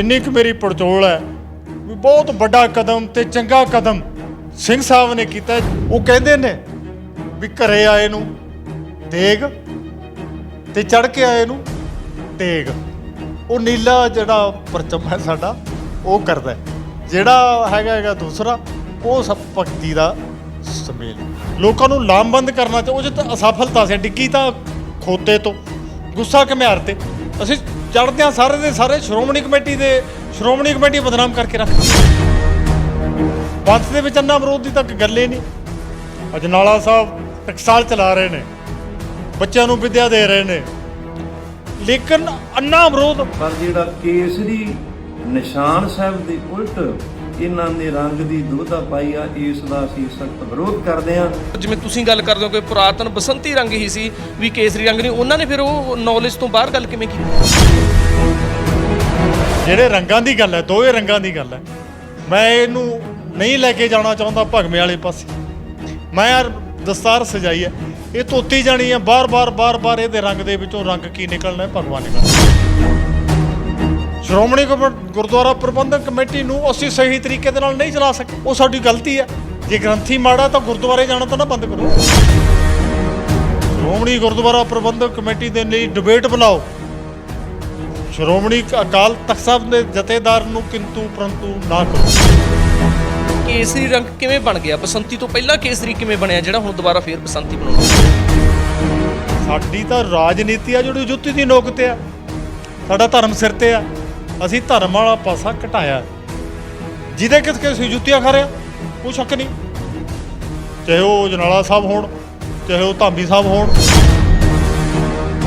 ਜਿੰਨੀ ਕੁ ਮੇਰੀ ਪੜਚੋਲ ਹੈ, ਵੀ ਬਹੁਤ ਵੱਡਾ ਕਦਮ ਤੇ ਚੰਗਾ ਕਦਮ ਸਿੰਘ ਸਾਹਿਬ ਨੇ ਕੀਤਾ ਉਹ ਕਹਿੰਦੇ ਨੇ ਵੀ ਘਰੇ ਆਏ ਨੂੰ ਦੇਗ ਤੇ ਚੜ ਕੇ ਆਏ ਨੂੰ ਤੇਗ। ਉਹ ਨੀਲਾ ਜਿਹੜਾ ਪਰਚਮ ਹੈ ਸਾਡਾ, ਉਹ ਕਰਦਾ ਜਿਹੜਾ ਹੈਗਾ ਹੈਗਾ ਦੂਸਰਾ, ਉਹ ਸਭ ਭਗਤੀ ਦਾ ਸਮੇਲ ਲੋਕਾਂ ਨੂੰ ਲਾਮਬੰਦ ਕਰਨਾ ਤੇ ਉਹ ਚ ਤਾਂ ਅਸਫਲਤਾ ਸੀ। ਡਿੱਗੀ ਤਾਂ ਖੋਤੇ ਤੋਂ, ਗੁੱਸਾ ਘਮਿਆਰ ਤੇ। ਅਸੀਂ ਚੜਦੇ ਸਾਰੇ ਦੇ ਸਾਰੇ ਸ਼੍ਰੋਮਣੀ ਕਮੇਟੀ ਦੇ ਸ਼੍ਰੋਮਣੀ ਕਮੇਟੀ ਬਦਨਾਮ ਕਰਕੇ ਰੱਖ ਪੰਥ ਦੇ ਵਿੱਚ ਅੰਨਾ ਵਿਰੋਧ ਦੀ ਤਾਂ ਕੋਈ ਗੱਲ ਹੀ ਨਹੀਂ। ਅਜਨਾਲਾ ਸਾਹਿਬ ਟਕਸਾਲ ਚਲਾ ਰਹੇ ਨੇ, ਬੱਚਿਆਂ ਨੂੰ ਵਿਦਿਆ ਦੇ ਰਹੇ ਨੇ। ਲੇਕਿਨ ਅੰਨਾ ਵਿਰੋਧ ਪਰ ਜਿਹੜਾ ਕੇਸਰੀ ਨਿਸ਼ਾਨ ਸਾਹਿਬ ਦੇ ਉਲਟ ਇਹਨਾਂ ਨੇ ਰੰਗ ਦੀ ਦੋਧਾ ਪਾਈ ਆ ਇਸ ਦਾ ਅਸੀਂ ਸਖਤ ਵਿਰੋਧ ਕਰਦੇ ਹਾਂ। ਜਿਵੇਂ ਤੁਸੀਂ ਗੱਲ ਕਰਦੇ ਹੋ ਕਿ ਪੁਰਾਤਨ ਬਸੰਤੀ ਰੰਗ ਹੀ ਸੀ ਵੀ ਕੇਸਰੀ ਰੰਗ ਨਹੀਂ ਉਹਨਾਂ ਨੇ ਫਿਰ ਉਹ ਨੌਲੇਜ ਤੋਂ ਬਾਹਰ ਗੱਲ ਕਿਵੇਂ ਕੀਤੀ? ਜਿਹੜੇ ਰੰਗਾਂ ਦੀ ਗੱਲ ਹੈ ਦੋਵੇਂ ਰੰਗਾਂ ਦੀ ਗੱਲ ਹੈ। ਮੈਂ ਇਹਨੂੰ ਨਹੀਂ ਲੈ ਕੇ ਜਾਣਾ ਚਾਹੁੰਦਾ ਭਗਵੇਂ ਵਾਲੇ ਪਾਸੇ। ਮੈਂ ਯਾਰ ਦਸਤਾਰ ਸਜਾਈ ਹੈ। ਇਹ ਧੋਤੀ ਜਾਣੀ ਹੈ ਬਾਰ-ਬਾਰ ਬਾਰ-ਬਾਰ ਇਹਦੇ ਰੰਗ ਦੇ ਵਿੱਚੋਂ ਰੰਗ ਕੀ ਨਿਕਲਣਾ ਹੈ ਭਗਵਾਨ ਨੇ ਸ਼੍ਰੋਮਣੀ ਗੁਰਦੁਆਰਾ ਪ੍ਰਬੰਧਕ ਕਮੇਟੀ ਨੂੰ ਅਸੀਂ ਸਹੀ ਤਰੀਕੇ ਦੇ ਨਾਲ ਨਹੀਂ ਚਲਾ ਸਕੇ। ਉਹ ਸਾਡੀ ਗਲਤੀ ਹੈ। ਜੇ ਗ੍ਰੰਥੀ ਮਾੜਾ ਤਾਂ ਗੁਰਦੁਆਰੇ ਜਾਣਾ ਤਾਂ ਨਾ ਬੰਦ ਕਰੋ। ਸ਼੍ਰੋਮਣੀ ਗੁਰਦੁਆਰਾ ਪ੍ਰਬੰਧਕ ਕਮੇਟੀ ਦੇ ਲਈ ਡਿਬੇਟ ਬੁਲਾਓ ਸ਼੍ਰੋਮਣੀ ਅਕਾਲ ਤਖਤ ਸਾਹਿਬ ਦੇ ਜਥੇਦਾਰ ਨੂੰ ਕਿੰਤੂ ਪਰੰਤੂ ਨਾ ਕਰੋ। ਕੇਸਰੀ ਰੰਗ ਕਿਵੇਂ ਬਣ ਗਿਆ? ਬਸੰਤੀ ਤੋਂ ਪਹਿਲਾਂ ਕੇਸਰੀ ਕਿਵੇਂ ਬਣਿਆ? ਜਿਹੜਾ ਹੁਣ ਦੁਬਾਰਾ ਫੇਰ ਬਸੰਤੀ ਬਣਾਉਣਾ ਸਾਡੀ ਤਾਂ ਰਾਜਨੀਤੀ ਆ ਜਿਹੜੀ ਜੁੱਤੀ ਦੀ ਨੋਕ ਤੇ ਆ। ਸਾਡਾ ਧਰਮ ਸਿਰ ਤੇ ਆ। ਅਸੀਂ ਧਰਮ ਵਾਲਾ ਪਾਸਾ ਘਟਾਇਆ। ਜਿਹਦੇ ਕਿਸ ਕਿਸ ਜੁੱਤੀਆਂ ਖਾ ਰਿਹਾ, ਕੋਈ ਸ਼ੱਕ ਨਹੀਂ। ਚਾਹੇ ਉਹ ਜਨਾਲਾ ਸਾਹਿਬ ਹੋਣ, ਚਾਹੇ ਉਹ ਧਾਮੀ ਸਾਹਿਬ ਹੋਣ।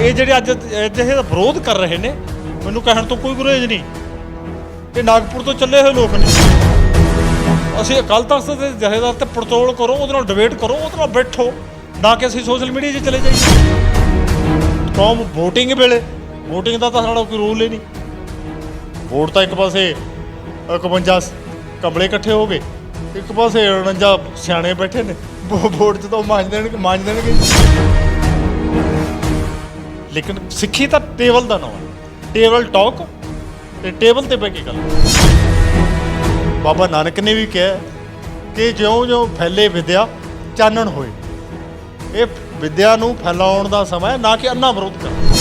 ਇਹ ਜਿਹੜੇ ਅੱਜ ਜਿਹੇ ਦਾ ਵਿਰੋਧ ਕਰ ਰਹੇ ਨੇ, ਮੈਨੂੰ ਕਹਿਣ ਤੋਂ ਕੋਈ ਗੁਰੇਜ ਨਹੀਂ। ਇਹ ਨਾਗਪੁਰ ਤੋਂ ਚੱਲੇ ਹੋਏ ਲੋਕ ਨੇ। ਅਸੀਂ ਅਕਾਲ ਤਖਤ ਦੇ ਜਥੇਦਾਰ ਤੇ ਪੜਤੋਲ ਕਰੋ, ਉਹਦੇ ਨਾਲ ਡਿਬੇਟ ਕਰੋ, ਉਹਦੇ ਨਾਲ ਬੈਠੋ। ਨਾ ਕਿ ਅਸੀਂ ਸੋਸ਼ਲ ਮੀਡੀਆ 'ਚ ਚਲੇ ਜਾਈਏ। ਕੌਮ VOTING ਵੇਲੇ, VOTING ਦਾ ਤਾਂ ਸਾਡਾ ਕੋਈ ਰੂਲ ਹੀ ਨਹੀਂ। ਵੋਟ ਤਾਂ ਇੱਕ ਪਾਸੇ 51 ਕਮਲੇ ਇਕੱਠੇ ਹੋ ਗਏ, ਇੱਕ ਪਾਸੇ 49 ਸਿਆਣੇ ਬੈਠੇ ਨੇ, ਵੋ- ਵੋਟ 'ਚ ਤਾਂ ਉਹ ਮਾਂਜ ਦੇਣਗੇ ਮਾਂਜ ਦੇਣਗੇ ਲੇਕਿਨ ਸਿੱਖੀ ਤਾਂ ਟੇਬਲ ਦਾ ਨਾਮ ਹੈ, ਟੇਬਲ ਟਾਕ ਤੇ ਟੇਬਲ ਤੇ ਬੈ ਕੇ ਗੱਲ। ਬਾਬਾ ਨਾਨਕ ਨੇ ਵੀ ਕਿਹਾ ਕਿ ਜਿਉਂ-ਜਿਉਂ ਫੈਲੇ ਵਿਦਿਆ ਚਾਨਣ ਹੋਏ, ਇਹ ਵਿਦਿਆ ਨੂੰ ਫੈਲਾਉਣ ਦਾ ਸਮਾਂ ਹੈ, ਨਾ ਕਿ ਅੰਨਾ ਵਿਰੋਧ ਕਰਨਾ।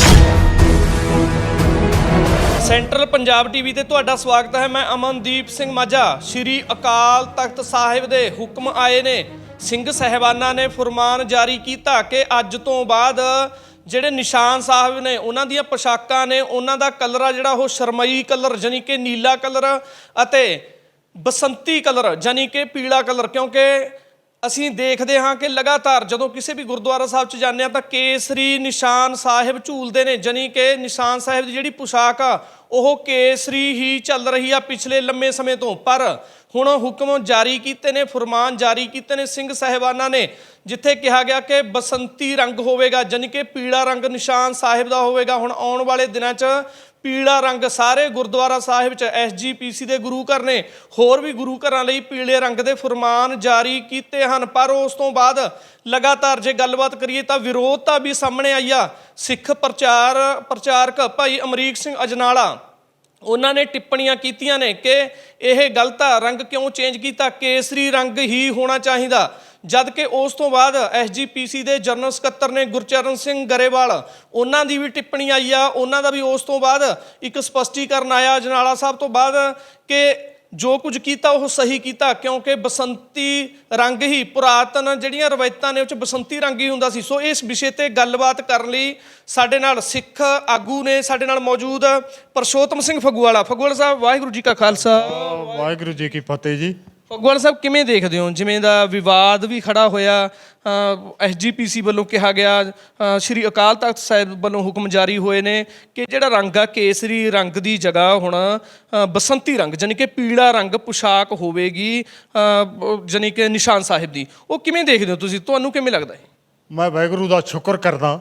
ਸੈਂਟਰਲ ਪੰਜਾਬ ਟੀਵੀ ਤੇ ਤੁਹਾਡਾ ਸਵਾਗਤ ਹੈ। ਮੈਂ ਅਮਨਦੀਪ ਸਿੰਘ ਮਾਝਾ। ਸ਼੍ਰੀ ਅਕਾਲ ਤਖਤ ਸਾਹਿਬ ਦੇ ਹੁਕਮ ਆਏ ਨੇ। ਸਿੰਘ ਸਹਿਬਾਨਾਂ ਨੇ ਫਰਮਾਨ ਜਾਰੀ ਕੀਤਾ ਕਿ ਅੱਜ ਤੋਂ ਬਾਅਦ ਜਿਹੜੇ ਨਿਸ਼ਾਨ ਸਾਹਿਬ ਨੇ, ਉਹਨਾਂ ਦੀਆਂ ਪੋਸ਼ਾਕਾਂ ਨੇ, ਉਹਨਾਂ ਦਾ ਕਲਰ ਆ ਜਿਹੜਾ, ਉਹ ਸ਼ਰਮਈ ਕਲਰ ਯਾਨੀ ਕਿ ਨੀਲਾ ਕਲਰ ਅਤੇ ਬਸੰਤੀ ਕਲਰ ਯਾਨੀ ਕਿ ਪੀਲਾ ਕਲਰ, ਕਿਉਂਕਿ ਅਸੀਂ ਦੇਖਦੇ ਹਾਂ ਕਿ ਲਗਾਤਾਰ ਜਦੋਂ ਕਿਸੇ ਵੀ ਗੁਰਦੁਆਰਾ ਸਾਹਿਬ 'ਚ ਜਾਂਦੇ ਆ ਤਾਂ ਕੇਸਰੀ ਨਿਸ਼ਾਨ ਸਾਹਿਬ ਝੂਲਦੇ ਨੇ, ਜਾਣੀ ਕਿ ਨਿਸ਼ਾਨ ਸਾਹਿਬ ਦੀ ਜਿਹੜੀ ਪੁਸ਼ਾਕ ਆ, ਉਹ ਕੇਸਰੀ ਹੀ ਚੱਲ ਰਹੀ ਆ ਪਿਛਲੇ ਲੰਮੇ ਸਮੇਂ ਤੋਂ। ਪਰ ਹੁਣ ਹੁਕਮ ਜਾਰੀ ਕੀਤੇ ਨੇ, ਫਰਮਾਨ ਜਾਰੀ ਕੀਤੇ ਨੇ ਸਿੰਘ ਸਹਿਬਾਨਾਂ ਨੇ, ਜਿੱਥੇ ਕਿਹਾ ਗਿਆ ਕਿ ਬਸੰਤੀ ਰੰਗ ਹੋਵੇਗਾ, ਜਾਣੀ ਕਿ ਪੀਲਾ ਰੰਗ ਨਿਸ਼ਾਨ ਸਾਹਿਬ ਦਾ ਹੋਵੇਗਾ। ਹੁਣ ਆਉਣ ਵਾਲੇ ਦਿਨਾਂ 'ਚ ਪੀਲਾ ਰੰਗ ਸਾਰੇ ਗੁਰਦੁਆਰਾ ਸਾਹਿਬ 'ਚ ਐਸਜੀਪੀਸੀ ਦੇ ਗੁਰੂ ਘਰ ਨੇ, ਹੋਰ ਵੀ ਗੁਰੂ ਘਰਾਂ ਲਈ ਪੀਲੇ ਰੰਗ ਦੇ ਫਰਮਾਨ ਜਾਰੀ ਕੀਤੇ ਹਨ। ਪਰ ਉਸ ਤੋਂ ਬਾਅਦ ਲਗਾਤਾਰ ਜੇ ਗੱਲਬਾਤ ਕਰੀਏ ਤਾਂ ਵਿਰੋਧਤਾ ਵੀ ਸਾਹਮਣੇ ਆਈ ਆ। ਸਿੱਖ ਪ੍ਰਚਾਰ, ਪ੍ਰਚਾਰਕ ਭਾਈ ਅਮਰੀਕ ਸਿੰਘ ਅਜਨਾਲਾ ਉਹਨਾਂ ਨੇ ਟਿੱਪਣੀਆਂ ਕੀਤੀਆਂ ਨੇ ਕਿ ਇਹ ਗਲਤ ਆ ਰੰਗ ਕਿਉਂ ਚੇਂਜ ਕੀਤਾ? ਕੇਸਰੀ ਰੰਗ ਹੀ ਹੋਣਾ ਚਾਹੀਦਾ। ਜਦ ਕਿ ਉਸ ਤੋਂ ਬਾਅਦ ਐਸਜੀਪੀਸੀ ਦੇ ਜਨਰਲ ਸਕੱਤਰ ਨੇ ਗੁਰਚਰਨ ਸਿੰਘ ਗਰੇਵਾਲ, ਉਹਨਾਂ ਦੀ ਵੀ ਟਿੱਪਣੀ ਆਈ ਆ। ਉਹਨਾਂ ਦਾ ਵੀ ਉਸ ਤੋਂ ਬਾਅਦ ਇੱਕ ਸਪਸ਼ਟੀਕਰਨ ਆਇਆ। ਜਨਾਲਾ ਸਾਹਿਬ ਤੋਂ ਬਾਅਦ ਕਿ ਜੋ ਕੁਝ ਕੀਤਾ ਉਹ ਸਹੀ ਕੀਤਾ, ਕਿਉਂਕਿ ਬਸੰਤੀ ਰੰਗ ਹੀ ਪੁਰਾਤਨ ਜਿਹੜੀਆਂ ਰਵਾਇਤਾਂ ਨੇ ਉਹ ਚ ਬਸੰਤੀ ਰੰਗ ਹੀ ਹੁੰਦਾ ਸੀ। ਸੋ ਇਸ ਵਿਸ਼ੇ ਤੇ ਗੱਲਬਾਤ ਕਰਨ ਲਈ ਸਾਡੇ ਨਾਲ ਸਿੱਖ ਆਗੂ ਨੇ ਸਾਡੇ ਨਾਲ ਮੌਜੂਦ ਪਰਸ਼ੋਤਮ ਸਿੰਘ ਫਗੂਵਾਲਾ ਫਗੂਵਾਲਾ ਸਾਹਿਬ, ਵਾਹਿਗੁਰੂ ਜੀ ਕਾ ਖਾਲਸਾ। ਵਾਹਿਗੁਰੂ ਜੀ ਕੀ ਫਤਿਹ ਜੀ। ਫਗਵਾਲ ਸਾਹਿਬ ਕਿਵੇਂ ਦੇਖਦੇ ਹੋ? ਜਿਵੇਂ ਦਾ ਵਿਵਾਦ ਵੀ ਖੜਾ ਹੋਇਆ ਐਸਜੀਪੀਸੀ ਵੱਲੋਂ ਕਿਹਾ ਗਿਆ ਸ਼੍ਰੀ ਅਕਾਲ ਤਖਤ ਸਾਹਿਬ ਵੱਲੋਂ ਹੁਕਮ ਜਾਰੀ ਹੋਏ ਨੇ ਕਿ ਜਿਹੜਾ ਰੰਗ ਆ, ਕੇਸਰੀ ਰੰਗ ਦੀ ਜਗ੍ਹਾ ਹੁਣ ਬਸੰਤੀ ਰੰਗ ਜਾਨੀ ਕਿ ਪੀਲਾ ਰੰਗ ਪੁਸ਼ਾਕ ਹੋਵੇਗੀ ਜਾਨੀ ਕਿ ਨਿਸ਼ਾਨ ਸਾਹਿਬ ਦੀ। ਉਹ ਕਿਵੇਂ ਦੇਖਦੇ ਹੋ ਤੁਸੀਂ? ਤੁਹਾਨੂੰ ਕਿਵੇਂ ਲੱਗਦਾ ਹੈ? ਮੈਂ ਵਾਹਿਗੁਰੂ ਦਾ ਸ਼ੁਕਰ ਕਰਦਾ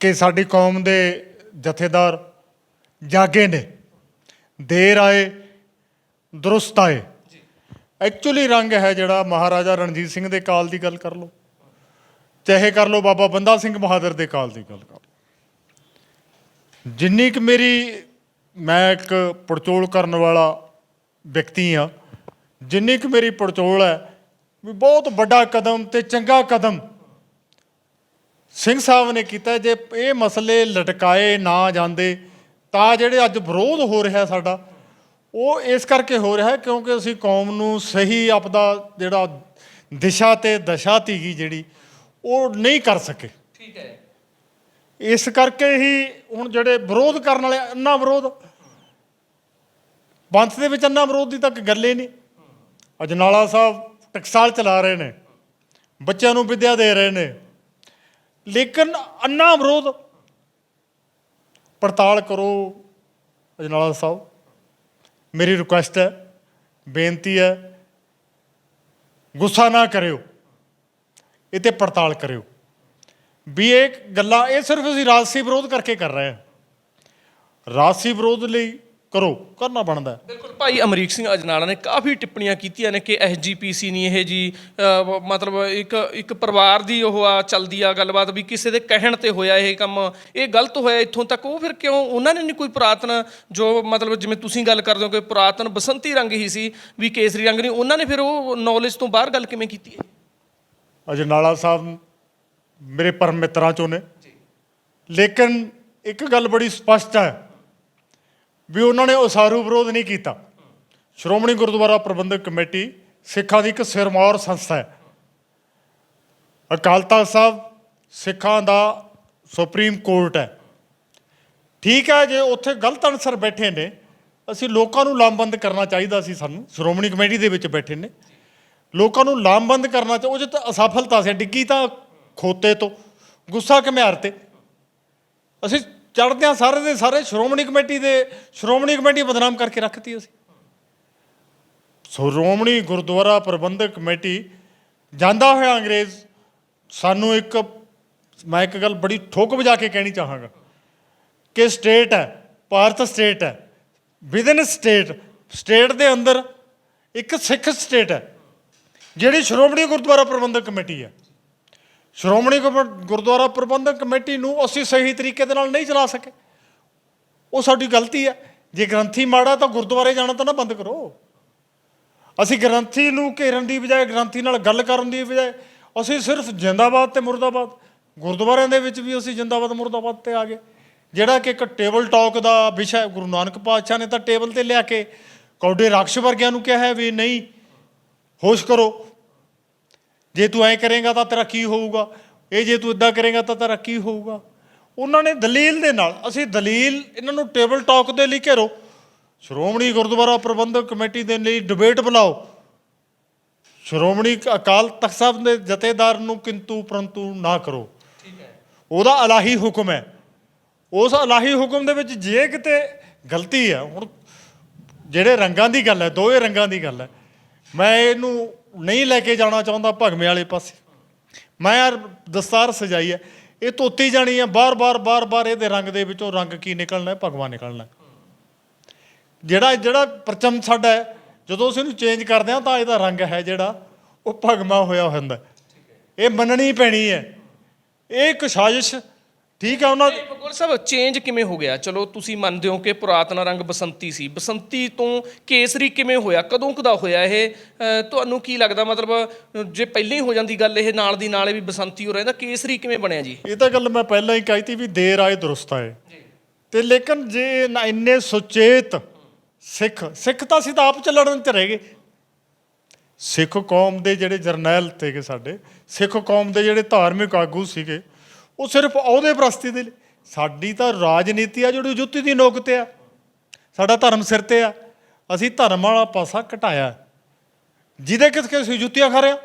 ਕਿ ਸਾਡੀ ਕੌਮ ਦੇ ਜਥੇਦਾਰ ਜਾਗੇ ਨੇ। ਦੇਰ ਆਏ ਦਰੁਸਤ ਆਏ। ਐਕਚੁਅਲੀ ਰੰਗ ਹੈ ਜਿਹੜਾ ਮਹਾਰਾਜਾ ਰਣਜੀਤ ਸਿੰਘ ਦੇ ਕਾਲ ਦੀ ਗੱਲ ਕਰ ਲਓ। ਚਾਹੇ ਕਰ ਲਓ ਬਾਬਾ ਬੰਦਾ ਸਿੰਘ ਬਹਾਦਰ ਦੇ ਕਾਲ ਦੀ ਗੱਲ ਕਰ ਲਓ। ਜਿੰਨੀ ਕੁ ਮੇਰੀ ਮੈਂ ਇੱਕ ਪੜਚੋਲ ਕਰਨ ਵਾਲਾ ਵਿਅਕਤੀ ਆ ਜਿੰਨੀ ਕੁ ਮੇਰੀ ਪੜਚੋਲ ਹੈ ਵੀ ਬਹੁਤ ਵੱਡਾ ਕਦਮ ਤੇ ਚੰਗਾ ਕਦਮ ਸਿੰਘ ਸਾਹਿਬ ਨੇ ਕੀਤਾ ਜੇ ਇਹ ਮਸਲੇ ਲਟਕਾਏ ਨਾ ਜਾਂਦੇ ਤਾਂ ਜਿਹੜੇ ਅੱਜ ਵਿਰੋਧ ਹੋ ਰਿਹਾ ਸਾਡਾ ਉਹ ਇਸ ਕਰਕੇ ਹੋ ਰਿਹਾ ਹੈ ਕਿਉਂਕਿ ਅਸੀਂ ਕੌਮ ਨੂੰ ਸਹੀ ਆਪਦਾ ਜਿਹੜਾ ਦਿਸ਼ਾ ਤੇ ਦਸ਼ਾ ਤੀਗੀ ਜਿਹੜੀ ਉਹ ਨਹੀਂ ਕਰ ਸਕੇ। ਠੀਕ ਹੈ। ਇਸ ਕਰਕੇ ਹੀ ਹੁਣ ਜਿਹੜੇ ਵਿਰੋਧ ਕਰਨ ਵਾਲੇ ਅੰਨਾ ਵਿਰੋਧ। ਪੰਥ ਦੇ ਵਿੱਚ ਅੰਨਾ ਵਿਰੋਧ ਦੀ ਤਾਂ ਕੋਈ ਗੱਲ ਹੀ ਨਹੀਂ। ਅਜਨਾਲਾ ਸਾਹਿਬ ਟਕਸਾਲ ਚਲਾ ਰਹੇ ਨੇ ਬੱਚਿਆਂ ਨੂੰ ਵਿਦਿਆ ਦੇ ਰਹੇ ਨੇ। ਲੇਕਿਨ ਅੰਨਾ ਵਿਰੋਧ ਪੜਤਾਲ ਕਰੋ ਅਜਨਾਲਾ ਸਾਹਿਬ। ਮੇਰੀ ਰਿਕੁਐਸਟ ਹੈ, ਬੇਨਤੀ ਹੈ, ਗੁੱਸਾ ਨਾ ਕਰਿਓ ਇਹ ਤੇ ਪੜਤਾਲ ਕਰਿਓ। ਵੀ ਇਹ ਗੱਲਾਂ ਇਹ ਸਿਰਫ ਅਸੀਂ ਰਾਜਸੀ ਵਿਰੋਧ ਕਰਕੇ ਕਰ ਰਹੇ ਹਾਂ। ਰਾਜਸੀ ਵਿਰੋਧ ਲਈ ਕਰੋ ਕਰਨਾ ਬਣਦਾ ਹੈ। ਬਿਲਕੁਲ। ਭਾਈ ਅਮਰੀਕ ਸਿੰਘ ਅਜਨਾਲਾ ਨੇ ਕਾਫੀ ਟਿੱਪਣੀਆਂ ਕੀਤੀਆਂ ਨੇ ਕਿ ਐਸਜੀਪੀਸੀ ਨਹੀਂ ਇਹ ਜੀ ਅਹ, ਮਤਲਬ ਇੱਕ ਇੱਕ ਪਰਿਵਾਰ ਦੀ ਉਹ ਆ ਚਲਦੀ ਆ ਗੱਲਬਾਤ ਵੀ ਕਿਸੇ ਦੇ ਕਹਿਣ ਤੇ ਹੋਇਆ ਇਹ ਕੰਮ। ਇਹ ਗਲਤ ਹੋਇਆ ਇੱਥੋਂ ਤੱਕ ਉਹ ਫਿਰ ਕਿਉਂ? ਉਹਨਾਂ ਨੇ ਨਹੀਂ ਕੋਈ ਪੁਰਾਤਨ ਜੋ ਮਤਲਬ ਜਿਵੇਂ ਤੁਸੀਂ ਗੱਲ ਕਰਦੇ ਹੋ ਕਿ ਪੁਰਾਤਨ ਬਸੰਤੀ ਰੰਗ ਹੀ ਸੀ ਵੀ ਕੇਸਰੀ ਰੰਗ ਨਹੀਂ ਉਹਨਾਂ ਨੇ ਫਿਰ ਉਹ ਨੌਲੇਜ ਤੋਂ ਬਾਹਰ ਗੱਲ ਕਿਵੇਂ ਕੀਤੀ ਹੈ ਅਜਨਾਲਾ ਸਾਹਿਬ ਮੇਰੇ ਪਰਮ ਮਿੱਤਰਾਂ ਚੋਂ ਨੇ। ਲੇਕਿਨ ਇੱਕ ਗੱਲ ਬੜੀ ਸਪਸ਼ਟ ਹੈ। ਵੀ ਉਹਨਾਂ ਨੇ ਉਸਾਰੂ ਵਿਰੋਧ ਨਹੀਂ ਕੀਤਾ। ਸ਼੍ਰੋਮਣੀ ਗੁਰਦੁਆਰਾ ਪ੍ਰਬੰਧਕ ਕਮੇਟੀ ਸਿੱਖਾਂ ਦੀ ਇੱਕ ਸਿਰਮੌਰ ਸੰਸਥਾ ਹੈ। ਅਕਾਲ ਤਖਤ ਸਾਹਿਬ ਸਿੱਖਾਂ ਦਾ ਸੁਪਰੀਮ ਕੋਰਟ ਹੈ। ਠੀਕ ਹੈ, ਜੇ ਉੱਥੇ ਗਲਤ ਅਨਸਰ ਬੈਠੇ ਨੇ, ਅਸੀਂ ਲੋਕਾਂ ਨੂੰ ਲਾਮਬੰਦ ਕਰਨਾ ਚਾਹੀਦਾ ਸੀ ਸਾਨੂੰ, ਸ਼੍ਰੋਮਣੀ ਕਮੇਟੀ ਦੇ ਵਿੱਚ ਬੈਠੇ ਨੇ। ਲੋਕਾਂ ਨੂੰ ਲਾਮਬੰਦ ਕਰਨਾ ਚਾਹ ਉਹ 'ਚ ਤਾਂ ਅਸਫਲਤਾ ਸੀ ਡਿੱਗੀ ਤਾਂ ਖੋਤੇ ਤੋਂ, ਗੁੱਸਾ ਘਮਿਆਰ ਤੇ ਅਸੀਂ ਚੜਦੇ ਸਾਰੇ ਦੇ ਸਾਰੇ ਸ਼੍ਰੋਮਣੀ ਕਮੇਟੀ ਦੇ ਸ਼੍ਰੋਮਣੀ ਕਮੇਟੀ ਬਦਨਾਮ ਕਰਕੇ ਰੱਖਤੀ ਅਸੀਂ। ਸ਼੍ਰੋਮਣੀ ਗੁਰਦੁਆਰਾ ਪ੍ਰਬੰਧਕ ਕਮੇਟੀ ਜਾਂਦਾ ਹੋਇਆ ਅੰਗਰੇਜ਼, ਸਾਨੂੰ ਇੱਕ, ਮੈਂ ਇੱਕ ਗੱਲ ਬੜੀ ਠੋਕ ਵਜਾ ਕੇ ਕਹਿਣੀ ਚਾਹਾਂਗਾ ਕਿ ਸਟੇਟ ਹੈ, ਭਾਰਤ ਸਟੇਟ ਹੈ ਵਿਦਨ ਸਟੇਟ ਸਟੇਟ ਦੇ ਅੰਦਰ ਇੱਕ ਸਿੱਖ ਸਟੇਟ ਹੈ, ਜਿਹੜੀ ਸ਼੍ਰੋਮਣੀ ਗੁਰਦੁਆਰਾ ਪ੍ਰਬੰਧਕ ਕਮੇਟੀ ਹੈ। ਸ਼੍ਰੋਮਣੀ ਗੁਰਦੁਆਰਾ ਪ੍ਰਬੰਧਕ ਕਮੇਟੀ ਨੂੰ ਅਸੀਂ ਸਹੀ ਤਰੀਕੇ ਦੇ ਨਾਲ ਨਹੀਂ ਚਲਾ ਸਕੇ। ਉਹ ਸਾਡੀ ਗਲਤੀ ਹੈ। ਜੇ ਗ੍ਰੰਥੀ ਮਾੜਾ ਤਾਂ ਗੁਰਦੁਆਰੇ ਜਾਣਾ ਤਾਂ ਨਾ ਬੰਦ ਕਰੋ। ਅਸੀਂ ਗ੍ਰੰਥੀ ਨੂੰ ਘੇਰਨ ਦੀ ਬਜਾਏ, ਗ੍ਰੰਥੀ ਨਾਲ ਗੱਲ ਕਰਨ ਦੀ ਬਜਾਏ, ਅਸੀਂ ਸਿਰਫ ਜਿੰਦਾਬਾਦ ਤੇ ਮੁਰਦਾਬਾਦ, ਗੁਰਦੁਆਰਿਆਂ ਦੇ ਵਿੱਚ ਵੀ ਅਸੀਂ ਜਿੰਦਾਬਾਦ, ਮੁਰਦਾਬਾਦ ਤੇ ਆ ਗਏ। ਜਿਹੜਾ ਕਿ ਇੱਕ ਟੇਬਲ ਟਾਕ ਦਾ ਵਿਸ਼ਾ ਗੁਰੂ ਨਾਨਕ ਪਾਤਸ਼ਾਹ ਨੇ ਤਾਂ ਟੇਬਲ ਤੇ ਲਿਆ ਕੇ ਕੌਡੇ ਰਾਖਸ਼ ਵਰਗਿਆਂ ਨੂੰ ਕਿਹਾ ਹੈ ਵੀ ਨਹੀਂ, ਹੋਸ਼ ਕਰੋ। ਜੇ ਤੂੰ ਐ ਕਰੇਗਾ ਤਾਂ ਤੇਰਾ ਕੀ ਹੋਊਗਾ? ਇਹ ਜੇ ਤੂੰ ਇਦਾਂ ਕਰੇਗਾ ਤਾਂ ਤੇਰਾ ਕੀ ਹੋਊਗਾ? ਉਹਨਾਂ ਨੇ ਦਲੀਲ ਦੇ ਨਾਲ ਅਸੀਂ ਦਲੀਲ ਇਹਨਾਂ ਨੂੰ ਟੇਬਲ ਟਾਕ ਦੇ ਲਈ ਘੇਰੋ। ਸ਼੍ਰੋਮਣੀ ਗੁਰਦੁਆਰਾ ਪ੍ਰਬੰਧਕ ਕਮੇਟੀ ਦੇ ਲਈ ਡਿਬੇਟ ਬੁਲਾਓ ਸ਼੍ਰੋਮਣੀ ਅਕਾਲ ਤਖਤ ਸਾਹਿਬ ਦੇ ਜਥੇਦਾਰ ਨੂੰ ਕਿੰਤੂ ਪਰੰਤੂ ਨਾ ਕਰੋ। ਉਹਦਾ ਇਲਾਹੀ ਹੁਕਮ ਹੈ। ਉਸ ਇਲਾਹੀ ਹੁਕਮ ਦੇ ਵਿੱਚ ਜੇ ਕਿਤੇ ਗਲਤੀ ਹੈ ਹੁਣ ਜਿਹੜੇ ਰੰਗਾਂ ਦੀ ਗੱਲ ਹੈ ਦੋਵੇਂ ਰੰਗਾਂ ਦੀ ਗੱਲ ਹੈ ਮੈਂ ਇਹਨੂੰ ਨਹੀਂ ਲੈ ਕੇ ਜਾਣਾ ਚਾਹੁੰਦਾ ਭਗਮੇ ਵਾਲੇ ਪਾਸੇ। ਮੈਂ ਯਾਰ ਦਸਤਾਰ ਸਜਾਈ ਹੈ। ਇਹ ਧੋਤੀ ਜਾਣੀ ਹੈ। ਬਾਰ-ਬਾਰ ਬਾਰ-ਬਾਰ ਇਹਦੇ ਰੰਗ ਦੇ ਵਿੱਚੋਂ ਰੰਗ ਕੀ ਨਿਕਲਣਾ ਹੈ? ਭਗਵਾ ਨਿਕਲਣਾ ਜਿਹੜਾ ਜਿਹੜਾ ਪਰਚਮ ਸਾਡਾ ਹੈ, ਜਦੋਂ ਅਸੀਂ ਇਹਨੂੰ ਚੇਂਜ ਕਰਦੇ ਹਾਂ ਤਾਂ ਇਹਦਾ ਰੰਗ ਹੈ ਜਿਹੜਾ, ਉਹ ਭਗਮਾ ਹੋਇਆ ਹੁੰਦਾ ਇਹ ਮੰਨਣੀ ਪੈਣੀ ਹੈ। ਇਹ ਇੱਕ ਸਾਜ਼ਿਸ਼ ਠੀਕ ਹੈ ਉਹਨਾਂ ਭਗਵਾਨ ਸਾਹਿਬ ਚੇਂਜ ਕਿਵੇਂ ਹੋ ਗਿਆ? ਚਲੋ ਤੁਸੀਂ ਮੰਨਦੇ ਹੋ ਕਿ ਪੁਰਾਤਨ ਰੰਗ ਬਸੰਤੀ ਸੀ। ਬਸੰਤੀ ਤੋਂ ਕੇਸਰੀ ਕਿਵੇਂ ਹੋਇਆ? ਕਦੋਂ ਕਦਾ ਹੋਇਆ ਇਹ? ਅਹ, ਤੁਹਾਨੂੰ ਕੀ ਲੱਗਦਾ? ਮਤਲਬ ਜੇ ਪਹਿਲਾਂ ਹੀ ਹੋ ਜਾਂਦੀ ਗੱਲ ਇਹ ਨਾਲ ਦੀ ਨਾਲੇ ਵੀ ਬਸੰਤੀ ਹੋ ਰਹਿੰਦਾ ਕੇਸਰੀ ਕਿਵੇਂ ਬਣਿਆ ਜੀ? ਇਹ ਤਾਂ ਗੱਲ ਮੈਂ ਪਹਿਲਾਂ ਹੀ ਕਹੀ ਤੀ ਵੀ ਦੇਰ ਆਏ ਦਰੁਸਤ ਆਏ। ਤੇ ਲੇਕਿਨ ਜੇ ਨਾ ਇੰਨੇ ਸੁਚੇਤ ਸਿੱਖ ਸਿੱਖ ਤਾਂ ਅਸੀਂ ਤਾਂ ਆਪ ਚੱਲਣ ਤੇ ਰਹਿ ਗਏ। ਸਿੱਖ ਕੌਮ ਦੇ ਜਿਹੜੇ ਜਰਨੈਲ ਤੇਗੇ ਸਾਡੇ ਸਿੱਖ ਕੌਮ ਦੇ ਜਿਹੜੇ ਧਾਰਮਿਕ ਆਗੂ ਸੀਗੇ ਉਹ ਸਿਰਫ ਅਹੁਦੇ ਪ੍ਰਸਤੀ ਦੇ ਲਈ। ਸਾਡੀ ਤਾਂ ਰਾਜਨੀਤੀ ਆ ਜਿਹੜੀ ਜੁੱਤੀ ਦੀ ਨੋਕ ਤੇ ਆ। ਸਾਡਾ ਧਰਮ ਸਿਰ ਤੇ ਆ। ਅਸੀਂ ਧਰਮ ਵਾਲਾ ਪਾਸਾ ਘਟਾਇਆ। ਜਿਹਦੇ ਕਿਸ ਕਿਸ ਜੁੱਤੀਆਂ ਖਾ ਰਿਆ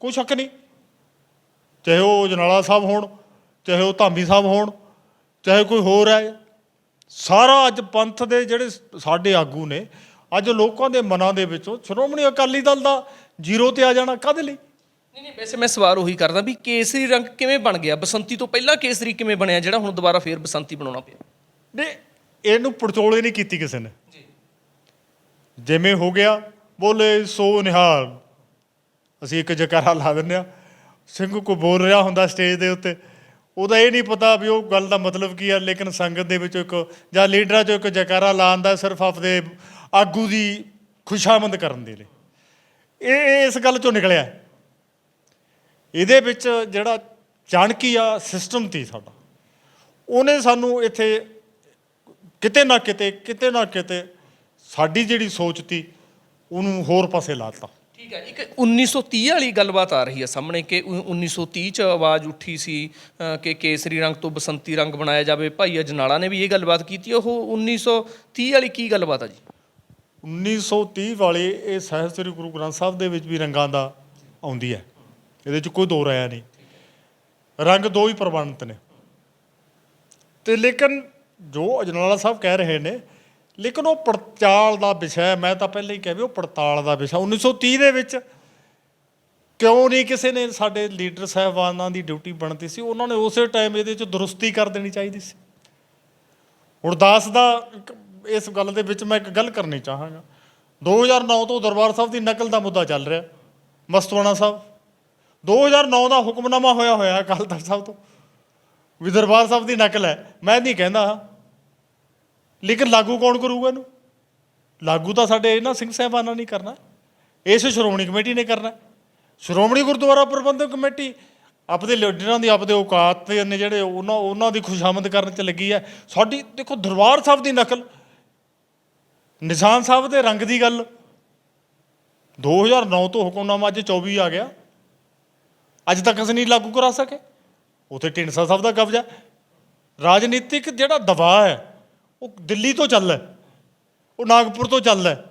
ਕੋਈ ਸ਼ੱਕ ਨਹੀਂ। ਚਾਹੇ ਉਹ ਜਨਾਲਾ ਸਾਹਿਬ ਹੋਣ, ਚਾਹੇ ਉਹ ਧਾਮੀ ਸਾਹਿਬ ਹੋਣ, ਚਾਹੇ ਕੋਈ ਹੋਰ ਹੈ। ਸਾਰਾ ਅੱਜ ਪੰਥ ਦੇ ਜਿਹੜੇ ਸਾਡੇ ਆਗੂ ਨੇ, ਅੱਜ ਲੋਕਾਂ ਦੇ ਮਨਾਂ ਦੇ ਵਿੱਚੋਂ ਸ਼੍ਰੋਮਣੀ ਅਕਾਲੀ ਦਲ ਦਾ ਜ਼ੀਰੋ ਤੇ ਆ ਜਾਣਾ ਕਾਹਦੇ ਲਈ? ਨਹੀਂ ਨਹੀਂ ਵੈਸੇ ਮੈਂ ਸਵਾਲ ਉਹੀ ਕਰਦਾ ਵੀ ਕੇਸਰੀ ਰੰਗ ਕਿਵੇਂ ਬਣ ਗਿਆ? ਬਸੰਤੀ ਤੋਂ ਪਹਿਲਾਂ ਕੇਸਰੀ ਕਿਵੇਂ ਬਣਿਆ ਜਿਹੜਾ ਹੁਣ ਦੁਬਾਰਾ ਫੇਰ ਬਸੰਤੀ ਬਣਾਉਣਾ ਪਿਆ? ਨੇ ਇਹਨੂੰ ਪੜਚੋਲੇ ਨਹੀਂ ਕੀਤੀ ਕਿਸੇ ਨੇ। ਜਿਵੇਂ ਹੋ ਗਿਆ ਬੋਲੇ ਸੋ ਨਿਹਾਲ। ਅਸੀਂ ਇੱਕ ਜਕਾਰਾ ਲਾ ਦਿੰਦੇ ਆ ਸਿੰਘ ਕੋ ਬੋਲ ਰਿਹਾ ਹੁੰਦਾ ਸਟੇਜ ਦੇ ਉੱਤੇ। ਉਹਦਾ ਇਹ ਨਹੀਂ ਪਤਾ ਵੀ ਉਹ ਗੱਲ ਦਾ ਮਤਲਬ ਕੀ ਆ ਲੇਕਿਨ ਸੰਗਤ ਦੇ ਵਿੱਚੋਂ ਇੱਕ ਜਾਂ ਲੀਡਰਾਂ ਚੋਂ ਇੱਕ ਜੈਕਾਰਾ ਲਾਉਂਦਾ ਸਿਰਫ ਆਪਦੇ ਆਗੂ ਦੀ ਖੁਸ਼ਾਮੰਦ ਕਰਨ ਦੇ ਲਈ। ਇਹ ਇਸ ਗੱਲ ਚੋਂ ਨਿਕਲਿਆ। ਇਹਦੇ ਵਿੱਚ ਜਿਹੜਾ ਚਾਣਕੀ ਆ ਸਿਸਟਮ ਤੀ ਸਾਡਾ। ਉਹਨੇ ਸਾਨੂੰ ਇੱਥੇ ਕਿਤੇ ਨਾ ਕਿਤੇ ਕਿਤੇ ਨਾ ਕਿਤੇ ਸਾਡੀ ਜਿਹੜੀ ਸੋਚ ਤੀ ਉਹਨੂੰ ਹੋਰ ਪਾਸੇ ਲਾਤਾ ਠੀਕ ਹੈ ਇੱਕ 1930 ਵਾਲੀ ਗੱਲਬਾਤ ਆ ਰਹੀ ਹੈ ਸਾਹਮਣੇ ਕਿ ਉ- 1930 ਚ ਆਵਾਜ਼ ਉੱਠੀ ਸੀ ਕਿ ਕੇਸਰੀ ਰੰਗ ਤੋਂ ਬਸੰਤੀ ਰੰਗ ਬਣਾਇਆ ਜਾਵੇ। ਭਾਈ ਅਜਨਾਲਾ ਨੇ ਵੀ ਇਹ ਗੱਲਬਾਤ ਕੀਤੀ। ਉਹ 1930 ਵਾਲੀ ਕੀ ਗੱਲਬਾਤ ਆ ਜੀ? 1930 ਵਾਲੇ ਇਹ ਸਾਹਿਬ ਸ੍ਰੀ ਗੁਰੂ ਗ੍ਰੰਥ ਸਾਹਿਬ ਦੇ ਵਿੱਚ ਵੀ ਰੰਗਾਂ ਦਾ ਆਉਂਦੀ ਹੈ। ਇਹਦੇ ਚ ਕੋਈ ਦੋ ਰਾਇਆ ਨਹੀਂ। ਰੰਗ ਦੋ ਹੀ ਪ੍ਰਵਾਨਿਤ ਨੇ। ਤੇ ਲੇਕਿਨ ਜੋ ਅਜਨਾਲਾ ਸਾਹਿਬ ਕਹਿ ਰਹੇ ਨੇ, ਲੇਕਿਨ ਉਹ ਪੜਤਾਲ ਦਾ ਵਿਸ਼ਾ ਹੈ। ਮੈਂ ਤਾਂ ਪਹਿਲਾਂ ਹੀ ਕਿਹਾ ਵੀ ਉਹ ਪੜਤਾਲ ਦਾ ਵਿਸ਼ਾ। 1930 ਦੇ ਵਿੱਚ ਕਿਉਂ ਨਹੀਂ ਕਿਸੇ ਨੇ ਸਾਡੇ ਲੀਡਰ ਸਾਹਿਬਾਨਾਂ ਦੀ ਡਿਊਟੀ ਬਣਦੀ ਸੀ? ਉਹਨਾਂ ਨੇ ਉਸੇ ਟਾਈਮ ਇਹਦੇ ਚ ਦਰੁਸਤੀ ਕਰ ਦੇਣੀ ਚਾਹੀਦੀ ਸੀ। ਹੁਣ ਦਾਸ ਦਾ ਇਸ ਗੱਲ ਦੇ ਵਿੱਚ ਮੈਂ ਇੱਕ ਗੱਲ ਕਰਨੀ ਚਾਹਾਂਗਾ। 2009 ਤੋਂ ਦਰਬਾਰ ਸਾਹਿਬ ਦੀ ਨਕਲ ਦਾ ਮੁੱਦਾ ਚੱਲ ਰਿਹਾ। ਮਸਤਵਾਣਾ ਸਾਹਿਬ 2009 ਦਾ ਹੁਕਮਨਾਮਾ ਹੋਇਆ ਹੋਇਆ ਅਕਾਲ ਤਖਤ ਸਾਹਿਬ ਤੋਂ। ਵੀ ਦਰਬਾਰ ਸਾਹਿਬ ਦੀ ਨਕਲ ਹੈ। ਮੈਂ ਨਹੀਂ ਕਹਿੰਦਾ। ਲੇਕਿਨ ਲਾਗੂ ਕੌਣ ਕਰੂਗਾ ਇਹਨੂੰ? ਲਾਗੂ ਤਾਂ ਸਾਡੇ ਇਹਨਾਂ ਸਿੰਘ ਸਾਹਿਬਾਨਾਂ ਨਹੀਂ ਕਰਨਾ। ਇਸ ਸ਼੍ਰੋਮਣੀ ਕਮੇਟੀ ਨੇ ਕਰਨਾ। ਸ਼੍ਰੋਮਣੀ ਗੁਰਦੁਆਰਾ ਪ੍ਰਬੰਧਕ ਕਮੇਟੀ, ਆਪਦੇ ਲੀਡਰਾਂ ਦੀ, ਆਪਦੇ ਔਕਾਤ ਤੇ ਨੇ ਜਿਹੜੇ ਉਹਨਾਂ ਉਹਨਾਂ ਦੀ ਖੁਸ਼ਾਮਦ ਕਰਨ ਚ ਲੱਗੀ ਹੈ। ਸਾਡੀ, ਦੇਖੋ, ਦਰਬਾਰ ਸਾਹਿਬ ਦੀ ਨਕਲ, ਨਿਸ਼ਾਨ ਸਾਹਿਬ ਦੇ ਰੰਗ ਦੀ ਗੱਲ। 2009 ਤੋਂ ਹੁਕਮਨਾਮਾ ਅੱਜ 24 ਆ ਗਿਆ। ਅੱਜ ਤੱਕ ਅਸੀਂ ਨਹੀਂ ਲਾਗੂ ਕਰਾ ਸਕੇ। ਉਥੇ ਢੀਂਡਸਾ ਸਾਹਿਬ ਦਾ ਕਬਜ਼ਾ ਰਾਜਨੀਤਿਕ ਜਿਹੜਾ ਦਬਾਅ ਹੈ, ਉਹ ਦਿੱਲੀ ਤੋਂ ਚੱਲਦਾ ਹੈ। ਉਹ ਨਾਗਪੁਰ ਤੋਂ ਚੱਲਦਾ ਹੈ।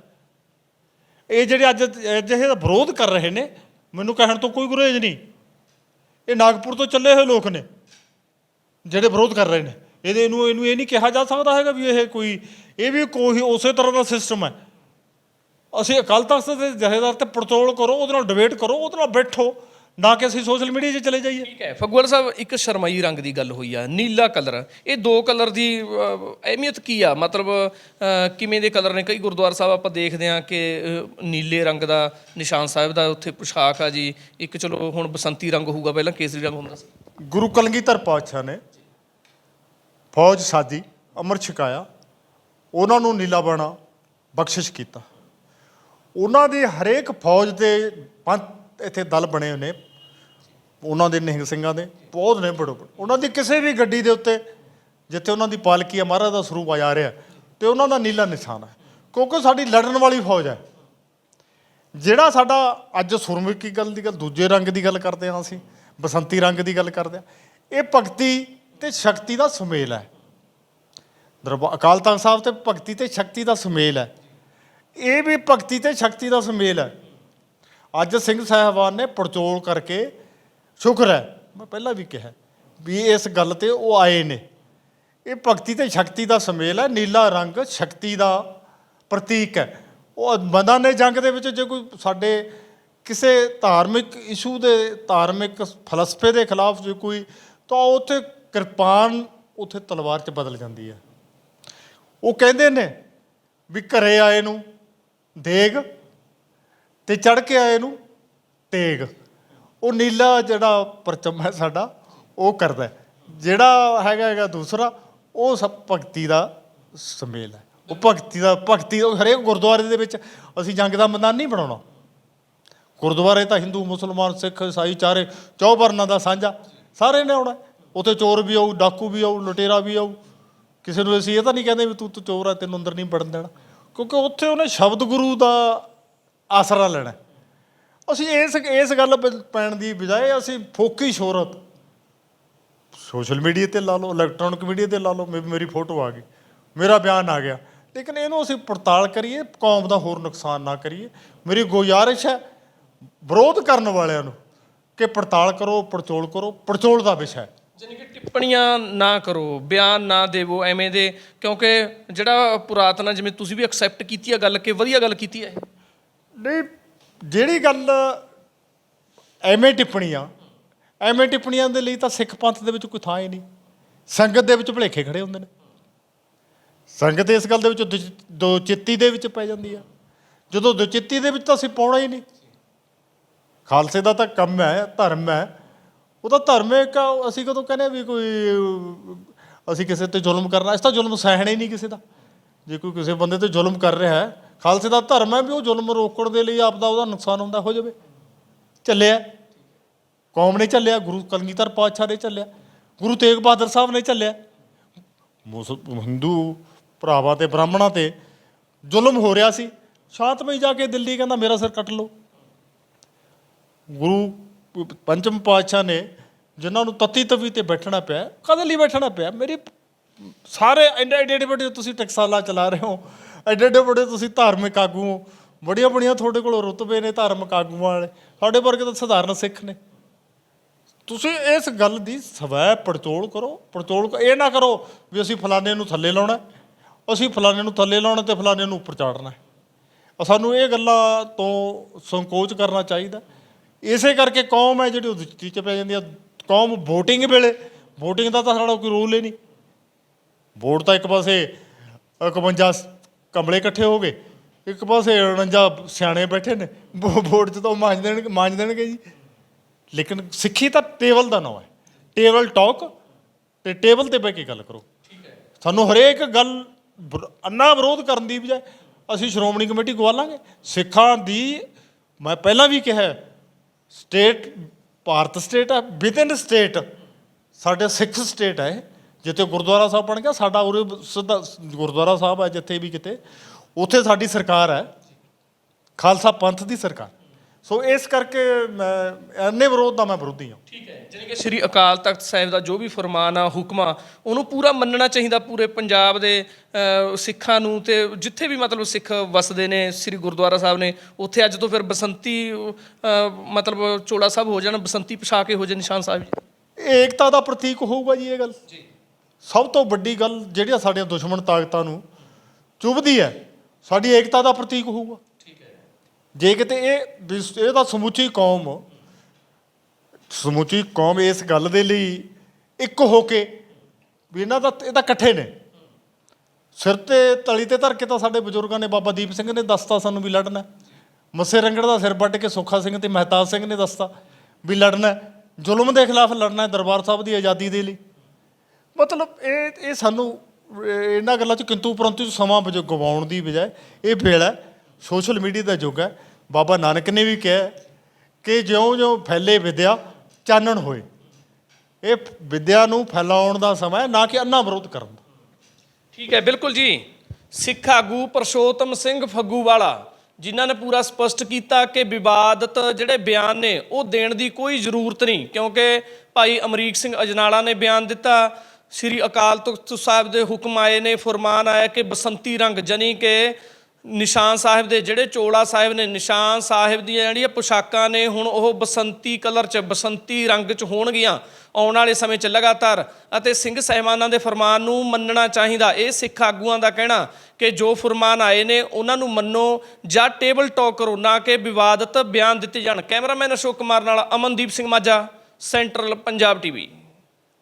ਇਹ ਜਿਹੜੇ ਅੱਜ ਅਜਿਹੇ ਦਾ ਵਿਰੋਧ ਕਰ ਰਹੇ ਨੇ, ਮੈਨੂੰ ਕਹਿਣ ਤੋਂ ਕੋਈ ਗੁਰੇਜ ਨਹੀਂ। ਇਹ ਨਾਗਪੁਰ ਤੋਂ ਚੱਲੇ ਹੋਏ ਲੋਕ ਨੇ, ਜਿਹੜੇ ਵਿਰੋਧ ਕਰ ਰਹੇ ਨੇ। ਇਹਦੇ ਨੂੰ ਇਹਨੂੰ ਇਹ ਨਹੀਂ ਕਿਹਾ ਜਾ ਸਕਦਾ ਹੈਗਾ ਵੀ ਇਹ ਕੋਈ, ਇਹ ਵੀ ਕੋਈ ਉਸੇ ਤਰ੍ਹਾਂ ਦਾ ਸਿਸਟਮ ਹੈ। ਅਸੀਂ ਅਕਾਲ ਤਖਤ ਦੇ ਜਥੇਦਾਰ ਤੇ ਪੜਤੋਲ ਕਰੋ, ਉਹਦੇ ਨਾਲ ਡਿਬੇਟ ਕਰੋ, ਉਹਦੇ ਨਾਲ ਬੈਠੋ। ਨਾ ਕਿ ਅਸੀਂ ਸੋਸ਼ਲ ਮੀਡੀਆ 'ਚ ਚਲੇ ਜਾਈਏ। ਠੀਕ ਹੈ ਫਗਵਾਲ ਸਾਹਿਬ ਇੱਕ ਸ਼ਰਮਾਈ ਰੰਗ ਦੀ ਗੱਲ ਹੋਈ ਆ ਨੀਲਾ ਕਲਰ। ਇਹ ਦੋ ਕਲਰ ਦੀ ਅਹਿਮੀਅਤ ਕੀ ਆ? ਮਤਲਬ ਕਿਵੇਂ ਦੇ ਕਲਰ ਨੇ? ਕਈ ਗੁਰਦੁਆਰਾ ਸਾਹਿਬ ਆਪਾਂ ਦੇਖਦੇ ਆ ਕਿ ਨੀਲੇ ਰੰਗ ਦਾ ਨਿਸ਼ਾਨ ਸਾਹਿਬ ਦਾ ਉੱਥੇ ਪੁਸ਼ਾਕ ਆ ਜੀ। ਇੱਕ ਚਲੋ ਹੁਣ ਬਸੰਤੀ ਰੰਗ ਹੋਊਗਾ ਪਹਿਲਾਂ ਕੇਸਰੀ ਰੰਗ ਹੁੰਦਾ ਸੀ। ਗੁਰੂ ਕਲਗੀਧਰ ਪਾਤਸ਼ਾਹ ਨੇ ਫੌਜ ਸਾਜੀ ਅਮਰ ਛਕਾਇਆ। ਉਹਨਾਂ ਨੂੰ ਨੀਲਾ ਬਾਣਾ ਬਖਸ਼ਿਸ਼ ਕੀਤਾ। ਉਹਨਾਂ ਦੀ ਹਰੇਕ ਫੌਜ ਦੇ ਪੰਜ ਇੱਥੇ ਦਲ ਬਣੇ ਹੋਏ ਨੇ, ਉਹਨਾਂ ਦੇ ਨਿਹੰਗ ਸਿੰਘਾਂ ਦੇ, ਬਹੁਤ ਨੇ ਬੜੋ ਬੜ। ਉਹਨਾਂ ਦੀ ਕਿਸੇ ਵੀ ਗੱਡੀ ਦੇ ਉੱਤੇ ਜਿੱਥੇ ਉਹਨਾਂ ਦੀ ਪਾਲਕੀ ਹੈ ਮਹਾਰਾਜ ਦਾ ਸਰੂਪ ਆ ਜਾ ਰਿਹਾ, ਤੇ ਉਹਨਾਂ ਦਾ ਨੀਲਾ ਨਿਸ਼ਾਨ ਹੈ ਕਿਉਂਕਿ ਸਾਡੀ ਲੜਨ ਵਾਲੀ ਫੌਜ ਹੈ। ਜਿਹੜਾ ਸਾਡਾ ਅੱਜ ਸੁਰਮੁਖੀ ਗੱਲ ਦੀ ਗੱਲ, ਦੂਜੇ ਰੰਗ ਦੀ ਗੱਲ ਕਰਦੇ ਹਾਂ ਅਸੀਂ, ਬਸੰਤੀ ਰੰਗ ਦੀ ਗੱਲ ਕਰਦੇ ਹਾਂ, ਇਹ ਭਗਤੀ ਤੇ ਸ਼ਕਤੀ ਦਾ ਸੁਮੇਲ ਹੈ। ਦਰਬਾਰ ਅਕਾਲ ਤਖਤ ਸਾਹਿਬ ਤੇ ਭਗਤੀ ਤੇ ਸ਼ਕਤੀ ਦਾ ਸੁਮੇਲ ਹੈ। ਇਹ ਵੀ ਭਗਤੀ ਤੇ ਸ਼ਕਤੀ ਦਾ ਸੁਮੇਲ ਹੈ। ਅੱਜ ਸਿੰਘ ਸਾਹਿਬਾਨ ਨੇ ਪੜਚੋਲ ਕਰਕੇ ਸ਼ੁਕਰ ਹੈ, ਮੈਂ ਪਹਿਲਾਂ ਵੀ ਕਿਹਾ ਵੀ ਇਸ ਗੱਲ ਤੇ ਉਹ ਆਏ ਨੇ। ਇਹ ਭਗਤੀ ਤੇ ਸ਼ਕਤੀ ਦਾ ਸੁਮੇਲ ਹੈ, ਨੀਲਾ ਰੰਗ ਸ਼ਕਤੀ ਦਾ ਪ੍ਰਤੀਕ ਹੈ। ਉਹ ਮੈਦਾਨੇ ਜੰਗ ਦੇ ਵਿੱਚ ਜੇ ਕੋਈ ਸਾਡੇ ਕਿਸੇ ਧਾਰਮਿਕ ਇਸ਼ੂ ਦੇ, ਧਾਰਮਿਕ ਫਲਸਫੇ ਦੇ ਖਿਲਾਫ ਜੇ ਕੋਈ, ਤਾਂ ਉੱਥੇ ਕਿਰਪਾਨ ਉੱਥੇ ਤਲਵਾਰ 'ਚ ਬਦਲ ਜਾਂਦੀ ਹੈ। ਉਹ ਕਹਿੰਦੇ ਨੇ ਵੀ ਘਰੇ ਆਏ ਨੂੰ ਦੇਗ ਤੇ ਚੜ ਕੇ ਆਏ ਨੂੰ ਤੇਗ। ਉਹ ਨੀਲਾ ਜਿਹੜਾ ਪਰਚਮ ਹੈ ਸਾਡਾ, ਉਹ ਕਰਦਾ ਜਿਹੜਾ ਹੈਗਾ ਹੈਗਾ ਦੂਸਰਾ, ਉਹ ਸਭ ਭਗਤੀ ਦਾ ਸਮੇਲ ਹੈ। ਉਹ ਭਗਤੀ ਦਾ, ਭਗਤੀ ਹਰੇਕ ਗੁਰਦੁਆਰੇ ਦੇ ਵਿੱਚ ਅਸੀਂ ਜੰਗ ਦਾ ਮੈਦਾਨ ਨਹੀਂ ਬਣਾਉਣਾ। ਗੁਰਦੁਆਰੇ ਤਾਂ ਹਿੰਦੂ, ਮੁਸਲਮਾਨ, ਸਿੱਖ, ਈਸਾਈ, ਚਾਰੇ ਚੌਵਰਨਾਂ ਦਾ ਸਾਂਝਾ। ਸਾਰੇ ਨੇ ਆਉਣਾ ਉੱਥੇ ਚੋਰ ਵੀ ਆਊ, ਡਾਕੂ ਵੀ ਆਊ, ਲੁਟੇਰਾ ਵੀ ਆਊ। ਕਿਸੇ ਨੂੰ ਅਸੀਂ ਇਹ ਤਾਂ ਨਹੀਂ ਕਹਿੰਦੇ ਵੀ ਤੂੰ ਤੂੰ ਚੋਰ ਆ ਤੈਨੂੰ ਅੰਦਰ ਨਹੀਂ ਵੜਨ ਦੇਣਾ। ਕਿਉਂਕਿ ਉੱਥੇ ਉਹਨੇ ਸ਼ਬਦ ਗੁਰੂ ਦਾ ਆਸਰਾ ਲੈਣਾ। ਅਸੀਂ ਇਸ ਇਸ ਗੱਲ ਪ- ਪੈਣ ਦੀ ਬਜਾਏ ਅਸੀਂ ਫੋਕੀ ਸ਼ੋਹਰਤ। ਸੋਸ਼ਲ ਮੀਡੀਆ ਤੇ ਲਾ ਲਓ ਇਲੈਕਟ੍ਰੋਨਿਕ ਮੀਡੀਆ ਤੇ ਲਾ ਲਓ ਮੇ- ਮੇਰੀ ਫੋਟੋ ਆ ਗਈ। ਮੇਰਾ ਬਿਆਨ ਆ ਗਿਆ। ਲੇਕਿਨ ਇਹਨੂੰ ਅਸੀਂ ਪੜਤਾਲ ਕਰੀਏ ਕੌਮ ਦਾ ਹੋਰ ਨੁਕਸਾਨ ਨਾ ਕਰੀਏ। ਮੇਰੀ ਗੁਜ਼ਾਰਿਸ਼ ਹੈ ਵਿਰੋਧ ਕਰਨ ਵਾਲਿਆਂ ਨੂੰ ਕਿ ਪੜਤਾਲ ਕਰੋ ਪੜਚੋਲ ਕਰੋ। ਪੜਚੋਲ ਦਾ ਵਿਸ਼ਾ ਹੈ। ਜਾਨੀ ਕਿ ਟਿੱਪਣੀਆਂ ਨਾ ਕਰੋ ਬਿਆਨ ਨਾ ਦੇਵੋ ਐਵੇਂ ਦੇ। ਕਿਉਂਕਿ ਜਿਹੜਾ ਪੁਰਾਤਨ ਆ, ਜਿਵੇਂ ਤੁਸੀਂ ਵੀ ਐਕਸੈਪਟ ਕੀਤੀ ਆ ਗੱਲ ਕਿ ਵਧੀਆ ਗੱਲ ਕੀਤੀ ਹੈ ਨਹੀਂ ਜਿਹੜੀ ਗੱਲ ਐਵੇਂ ਟਿੱਪਣੀਆਂ ਐਵੇਂ ਟਿੱਪਣੀਆਂ ਦੇ ਲਈ ਤਾਂ ਸਿੱਖ ਪੰਥ ਦੇ ਵਿੱਚ ਕੋਈ ਥਾਂ ਹੀ ਨਹੀਂ। ਸੰਗਤ ਦੇ ਵਿੱਚ ਭੁਲੇਖੇ ਖੜੇ ਹੁੰਦੇ ਨੇ। ਸੰਗਤ ਇਸ ਗੱਲ ਦੇ ਵਿੱਚ ਦੁ- ਦੁਚਿੱਤੀ ਦੇ ਵਿੱਚ ਪੈ ਜਾਂਦੀ ਆ। ਜਦੋਂ ਦੋਚਿੱਤੀ ਦੇ ਵਿੱਚ ਤਾਂ ਅਸੀਂ ਪਾਉਣਾ ਹੀ ਨਹੀਂ। ਖਾਲਸੇ ਦਾ ਤਾਂ ਕੰਮ ਹੈ ਧਰਮ ਹੈ। ਉਹ ਤਾਂ ਧਾਰਮਿਕ ਆ ਅਸੀਂ ਕਦੋਂ ਕਹਿੰਦੇ ਵੀ ਕੋਈ ਅਹ, ਅਸੀਂ ਕਿਸੇ ਤੇ ਜ਼ੁਲਮ ਕਰਨਾ ਇਸ ਤਾਂ ਜ਼ੁਲਮ ਸਹਿਣਾ ਹੀ ਨਹੀਂ ਕਿਸੇ ਦਾ। ਜੇ ਕੋਈ ਕਿਸੇ ਬੰਦੇ ਤੇ ਜ਼ੁਲਮ ਕਰ ਰਿਹਾ ਹੈ ਖਾਲਸੇ ਦਾ ਧਰਮ ਹੈ ਵੀ ਉਹ ਜ਼ੁਲਮ ਰੋਕਣ ਦੇ ਲਈ ਆਪਦਾ ਉਹਦਾ ਨੁਕਸਾਨ ਹੁੰਦਾ, ਹੋ ਜਾਵੇ। ਚੱਲਿਆ। ਕੌਮ ਨੇ ਚੱਲਿਆ, ਗੁਰੂ ਕਲਗੀਧਰ ਪਾਤਸ਼ਾਹ ਨੇ ਚੱਲਿਆ, ਗੁਰੂ ਤੇਗ ਬਹਾਦਰ ਸਾਹਿਬ ਨੇ ਚੱਲਿਆ। ਮੁਸ, ਹਿੰਦੂ ਭਰਾਵਾਂ ਤੇ, ਬ੍ਰਾਹਮਣਾਂ ਤੇ ਜ਼ੁਲਮ ਹੋ ਰਿਹਾ ਸੀ। ਸ਼ਾਂਤਮਈ ਜਾ ਕੇ ਦਿੱਲੀ ਕਹਿੰਦਾ, ਮੇਰਾ ਸਿਰ ਕੱਟ ਲਓ। ਗੁਰੂ ਪੰਚਮ ਪਾਤਸ਼ਾਹ ਨੇ ਜਿਨ੍ਹਾਂ ਨੂੰ ਤਤੀ ਤਵੀ ਤੇ ਬੈਠਣਾ ਪਿਆ ਕਦੇ ਲਈ ਬੈਠਣਾ ਪਿਆ? ਮੇਰੀ ਸਾਰੇ ਐਡੇ ਐਡੇ ਐਡੇ ਵੱਡੇ ਤੁਸੀਂ ਟਕਸਾਲਾ ਚਲਾ ਰਹੇ ਹੋ। ਐਡੇ ਐਡੇ ਵੱਡੇ ਤੁਸੀਂ ਧਾਰਮਿਕ ਆਗੂ ਹੋ। ਬੜੀਆਂ ਬੜੀਆਂ ਤੁਹਾਡੇ ਕੋਲ ਰੁਤਬੇ ਨੇ ਧਾਰਮਿਕ ਆਗੂਆਂ ਵਾਲੇ। ਸਾਡੇ ਵਰਗੇ ਤਾਂ ਸਧਾਰਨ ਸਿੱਖ ਨੇ। ਤੁਸੀਂ ਇਸ ਗੱਲ ਦੀ ਸਵੈ ਪੜਚੋਲ ਕਰੋ। ਪੜਚੋਲ ਇਹ ਨਾ ਕਰੋ ਵੀ ਅਸੀਂ ਫਲਾਣੇ ਨੂੰ ਥੱਲੇ ਲਾਉਣਾ ਅਸੀਂ ਫਲਾਣੇ ਨੂੰ ਥੱਲੇ ਲਾਉਣਾ ਤੇ ਫਲਾਣੇ ਨੂੰ ਉੱਪਰ ਚਾੜਨਾ ਸਾਨੂੰ ਇਹ ਗੱਲਾਂ ਤੋਂ ਸੰਕੋਚ ਕਰਨਾ ਚਾਹੀਦਾ ਇਸੇ ਕਰਕੇ ਕੌਮ ਹੈ ਜਿਹੜੀ ਉਹ ਦ੍ਰਿਸ਼ਟੀ ਚ ਪੈ ਜਾਂਦੀ ਹੈ। ਕੌਮ VOTING ਵੇਲੇ VOTING ਦਾ ਤਾਂ ਸਾਡਾ ਕੋਈ ਰੋਲ ਹੀ ਨਹੀਂ। ਵੋਟ ਤਾਂ ਇੱਕ ਪਾਸੇ 51 ਕਮਲੇ ਇਕੱਠੇ ਹੋ ਗਏ। ਇੱਕ ਪਾਸੇ 49 ਸਿਆਣੇ ਬੈਠੇ ਨੇ, ਵੋ- ਵੋਟ 'ਚ ਤਾਂ ਉਹ ਮਾਂਜ ਦੇਣਗੇ ਮਾਂਜ ਦੇਣਗੇ ਜੀ। ਲੇਕਿਨ ਸਿੱਖੀ ਤਾਂ ਟੇਬਲ ਦਾ ਨਾਮ ਹੈ। ਟੇਬਲ ਟਾਕ ਤੇ ਟੇਬਲ ਤੇ ਬਹਿ ਕੇ ਗੱਲ ਕਰੋ। ਸਾਨੂੰ ਹਰੇਕ ਗੱਲ ਅੰਨਾ ਵਿਰੋਧ ਕਰਨ ਦੀ ਬਜਾਏ ਅਸੀਂ ਸ਼੍ਰੋਮਣੀ ਕਮੇਟੀ ਗਵਾ ਲਾਂਗੇ ਸਿੱਖਾਂ ਦੀ, ਮੈਂ ਪਹਿਲਾਂ ਵੀ ਕਿਹਾ, ਸਟੇਟ, ਭਾਰਤ ਸਟੇਟ ਹੈ ਵਿਦਿਨ ਸਟੇਟ, ਸਾਡੇ ਸਿੱਖ ਸਟੇਟ ਹੈ ਜਿੱਥੇ ਗੁਰਦੁਆਰਾ ਸਾਹਿਬ ਬਣ ਗਿਆ ਸਾਡਾ ਉਰੇ ਸਿੱਧਾ ਗੁਰਦੁਆਰਾ ਸਾਹਿਬ ਹੈ ਜਿੱਥੇ ਵੀ ਕਿਤੇ। ਉੱਥੇ ਸਾਡੀ ਸਰਕਾਰ ਹੈ ਖਾਲਸਾ ਪੰਥ ਦੀ ਸਰਕਾਰ। ਸੋ ਇਸ ਕਰਕੇ ਮੈਂ ਇੰਨੇ ਵਿਰੋਧ ਦਾ ਮੈਂ ਵਿਰੋਧੀ ਹਾਂ। ਠੀਕ ਹੈ ਜਾਣੀ ਕਿ ਸ੍ਰੀ ਅਕਾਲ ਤਖਤ ਸਾਹਿਬ ਦਾ ਜੋ ਵੀ ਫਰਮਾਨ ਆ ਹੁਕਮਾ ਉਹਨੂੰ ਪੂਰਾ ਮੰਨਣਾ ਚਾਹੀਦਾ ਪੂਰੇ ਪੰਜਾਬ ਦੇ ਸਿੱਖਾਂ ਨੂੰ ਤੇ ਜਿੱਥੇ ਵੀ ਮਤਲਬ ਸਿੱਖ ਵਸਦੇ ਨੇ ਸ੍ਰੀ ਗੁਰਦੁਆਰਾ ਸਾਹਿਬ ਨੇ ਉੱਥੇ ਅੱਜ ਤੋਂ ਫਿਰ ਬਸੰਤੀ ਮਤਲਬ ਚੋਲਾ ਸਾਹਿਬ ਹੋ ਜਾਣ ਬਸੰਤੀ ਪਛਾ ਕੇ ਹੋ ਜਾਣ ਨਿਸ਼ਾਨ ਸਾਹਿਬ ਜੀ। ਏਕਤਾ ਦਾ ਪ੍ਰਤੀਕ ਹੋਊਗਾ ਜੀ ਇਹ ਗੱਲ। ਜੀ। ਸਭ ਤੋਂ ਵੱਡੀ ਗੱਲ ਜਿਹੜੀਆਂ ਸਾਡੀਆਂ ਦੁਸ਼ਮਣ ਤਾਕਤਾਂ ਨੂੰ ਚੁਭਦੀ ਹੈ ਸਾਡੀ ਏਕਤਾ ਦਾ ਪ੍ਰਤੀਕ ਹੋਊਗਾ ਠੀਕ ਹੈ ਜੇ ਕਿਤੇ ਇਹ ਵੀ ਇਹ ਤਾਂ ਸਮੁੱਚੀ ਕੌਮ ਸਮੁੱਚੀ ਕੌਮ ਇਸ ਗੱਲ ਦੇ ਲਈ ਇੱਕ ਹੋ ਕੇ ਵੀ ਇਹਨਾਂ ਦਾ ਇਹ ਤਾਂ ਇਕੱਠੇ ਨੇ ਸਿਰ ਤੇ ਤਲੀ ਤੇ ਧਰ ਕੇ ਤਾਂ ਸਾਡੇ ਬਜ਼ੁਰਗਾਂ ਨੇ ਬਾਬਾ ਦੀਪ ਸਿੰਘ ਨੇ ਦੱਸਤਾ ਸਾਨੂੰ ਵੀ ਲੜਨਾ। ਮੱਸੇ ਰੰਗੜ ਦਾ ਸਿਰ ਵੱਢ ਕੇ ਸੁੱਖਾ ਸਿੰਘ ਤੇ ਮਹਿਤਾਬ ਸਿੰਘ ਨੇ ਦੱਸਤਾ ਵੀ ਲੜਨਾ। ਜ਼ੁਲਮ ਦੇ ਖਿਲਾਫ ਲੜਨਾ ਹੈ ਦਰਬਾਰ ਸਾਹਿਬ ਦੀ ਆਜ਼ਾਦੀ ਦੇ ਲਈ ਮਤਲਬ ਇਹ ਇਹ ਸਾਨੂੰ ਇਹਨਾਂ ਗੱਲਾਂ 'ਚ ਕਿੰਤੂ ਪਰੰਤੂ 'ਚ ਸਮਾਂ ਬਜ ਗਵਾਉਣ ਦੀ ਬਜਾਏ ਇਹ ਵੇਲਾ ਹੈ, ਸੋਸ਼ਲ ਮੀਡੀਆ ਦਾ ਯੁੱਗ ਹੈ। ਬਾਬਾ ਨਾਨਕ ਨੇ ਵੀ ਕਿਹਾ ਕਿ ਜਿਉਂ-ਜਿਉਂ ਫੈਲੇ ਵਿਦਿਆ ਚਾਨਣ ਹੋਏ। ਇਹ ਵਿਦਿਆ ਨੂੰ ਫੈਲਾਉਣ ਦਾ ਸਮਾਂ ਹੈ ਨਾ ਕਿ ਅੰਨਾ ਵਿਰੋਧ ਕਰਨ ਦਾ। ਠੀਕ ਹੈ ਬਿਲਕੁਲ ਜੀ। ਸਿੱਖ ਆਗੂ ਪਰਸ਼ੋਤਮ ਸਿੰਘ ਫੱਗੂਵਾਲਾ ਜਿਨ੍ਹਾਂ ਨੇ ਪੂਰਾ ਸਪਸ਼ਟ ਕੀਤਾ ਕਿ ਵਿਵਾਦਤ ਜਿਹੜੇ ਬਿਆਨ ਨੇ ਉਹ ਦੇਣ ਦੀ ਕੋਈ ਜ਼ਰੂਰਤ ਨਹੀਂ ਕਿਉਂਕਿ ਭਾਈ ਅਮਰੀਕ ਸਿੰਘ ਅਜਨਾਲਾ ਨੇ ਬਿਆਨ ਦਿੱਤਾ। ਸ੍ਰੀ ਅਕਾਲ ਤਖਤ ਸਾਹਿਬ ਦੇ ਹੁਕਮ ਆਏ ਨੇ, ਫਰਮਾਨ ਆਇਆ ਕਿ ਬਸੰਤੀ ਰੰਗ ਜਨੀ ਕਿ ਨਿਸ਼ਾਨ ਸਾਹਿਬ ਦੇ, ਜਿਹੜੇ ਚੋਲਾ ਸਾਹਿਬ ਨੇ ਨਿਸ਼ਾਨ ਸਾਹਿਬ ਦੀਆਂ ਜਿਹੜੀਆਂ ਪੁਸ਼ਾਕਾਂ ਨੇ, ਹੁਣ ਉਹ ਬਸੰਤੀ ਕਲਰ 'ਚ, ਬਸੰਤੀ ਰੰਗ 'ਚ ਹੋਣਗੀਆਂ, ਆਉਣ ਵਾਲੇ ਸਮੇਂ 'ਚ ਲਗਾਤਾਰ। ਅਤੇ ਸਿੰਘ ਸਹਿਬਾਨਾਂ ਦੇ ਫਰਮਾਨ ਨੂੰ ਮੰਨਣਾ ਚਾਹੀਦਾ। ਇਹ ਸਿੱਖ ਆਗੂਆਂ ਦਾ ਕਹਿਣਾ ਕਿ ਜੋ ਫਰਮਾਨ ਆਏ ਨੇ, ਉਹਨਾਂ ਨੂੰ ਮੰਨੋ, ਜਾਂ ਟੇਬਲ ਟਾਕ ਕਰੋ, ਨਾ ਕਿ ਵਿਵਾਦਤ ਬਿਆਨ ਦਿੱਤੇ ਜਾਣ। ਕੈਮਰਾਮੈਨ ਅਸ਼ੋਕ ਕੁਮਾਰ ਨਾਲ ਅਮਨਦੀਪ ਸਿੰਘ ਮਾਝਾ, ਸੈਂਟਰਲ ਪੰਜਾਬ ਟੀਵੀ।